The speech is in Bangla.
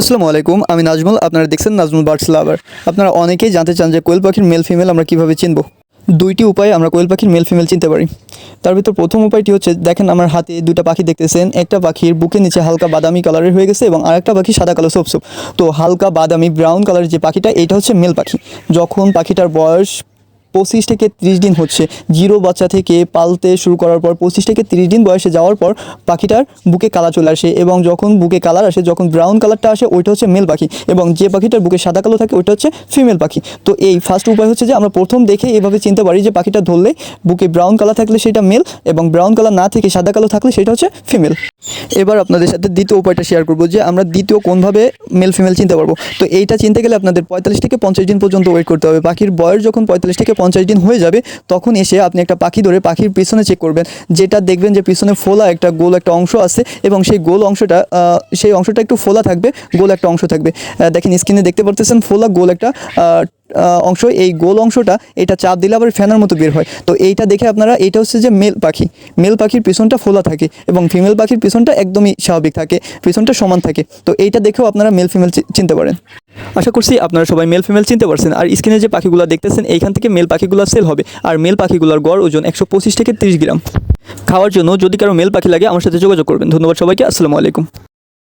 আসসালামু আলাইকুম, আমি নাজমুল, আপনারা দেখছেন নাজমুল বার্ডস লাভার। আপনারা অনেকেই জানতে চান যে কোয়েল পাখির মেল ফিমেল আমরা কীভাবে চিনব। দুইটি উপায়ে আমরা কোয়েল পাখির মেল ফিমেল চিনতে পারি। তার ভিতর প্রথম উপায়টি হচ্ছে, দেখেন আমার হাতে দুইটা পাখি দেখতেছেন, একটা পাখির বুকের নিচে হালকা বাদামি কালারের হয়ে গেছে এবং আরেকটা পাখি সাদা কালো সোপ তো হালকা বাদামি ব্রাউন কালারের যে পাখিটা, এটা হচ্ছে মেল পাখি। যখন পাখিটার বয়স পঁচিশ থেকে ত্রিশ দিন হচ্ছে। জিরো বাচ্চা থেকে পালতে শুরু করার পর পঁচিশ থেকে ত্রিশ দিন বয়সে যাওয়ার পর পাখিটার বুকে কালার চলে আসে এবং যখন বুকে কালার আসে, যখন ব্রাউন কালারটা আসে, ওইটা হচ্ছে মেল পাখি এবং যে পাখিটার বুকে সাদা কালো থাকে, ওইটা হচ্ছে ফিমেল পাখি। তো এই ফার্স্ট উপায় হচ্ছে যে আমরা প্রথম দেখে এভাবে চিনতে পারি যে পাখিটা ধরলে বুকে ব্রাউন কালার থাকলে সেটা মেল এবং ব্রাউন কালার না থেকে সাদা কালো থাকলে সেটা হচ্ছে ফিমেল এবার আপনাদের সাথে দ্বিতীয় উপায়টা শেয়ার করব যে আমরা দ্বিতীয় কোনভাবে মেল ফিমেল চিনতে পারব। তো এইটা চিনতে গেলে আপনাদের পঁয়তাল্লিশ থেকে পঞ্চাশ দিন পর্যন্ত ওয়েট করতে হবে। পাখির বয়স যখন পঁয়তাল্লিশ থেকে পঞ্চাশ দিন হয়ে যাবে, তখন এসে আপনি একটা পাখি ধরে পাখির পিছনে চেক করবেন। যেটা দেখবেন যে পিছনে ফোলা একটা গোল একটা অংশ আছে এবং সেই গোল অংশটা সেই অংশটা একটু ফোলা থাকবে, গোল একটা অংশ থাকবে। দেখেন স্ক্রিনে দেখতে পারতেছেন ফোলা গোল একটা অংশ। এই গোল অংশটা এটা চাপ দিলে আবার ফ্যানের মতো বের হয়। তো এইটা দেখে আপনারা, এটা হচ্ছে যে মেল পাখি। মেল পাখির পিছনটা ফোলা থাকে এবং ফিমেল পাখির পিছনটা একদমই স্বাভাবিক থাকে, পিছনটা সমান থাকে। তো এইটা দেখেও আপনারা মেল ফিমেল চিনতে পারেন। আশা করছি আপনারা সবাই মেল ফিমেল চিনতে পারছেন। আর স্ক্রিনে যে পাখিগুলো দেখতেছেন, এইখান থেকে মেল পাখিগুলো সেল হবে। আর মেল পাখিগুলোর গড় ওজন একশো পঁচিশ থেকে তিরিশ গ্রাম। খাওয়ার জন্য যদি কারও মেল পাখি লাগে, আমার সাথে যোগাযোগ করবেন। ধন্যবাদ সবাইকে। আসসালামু আলাইকুম।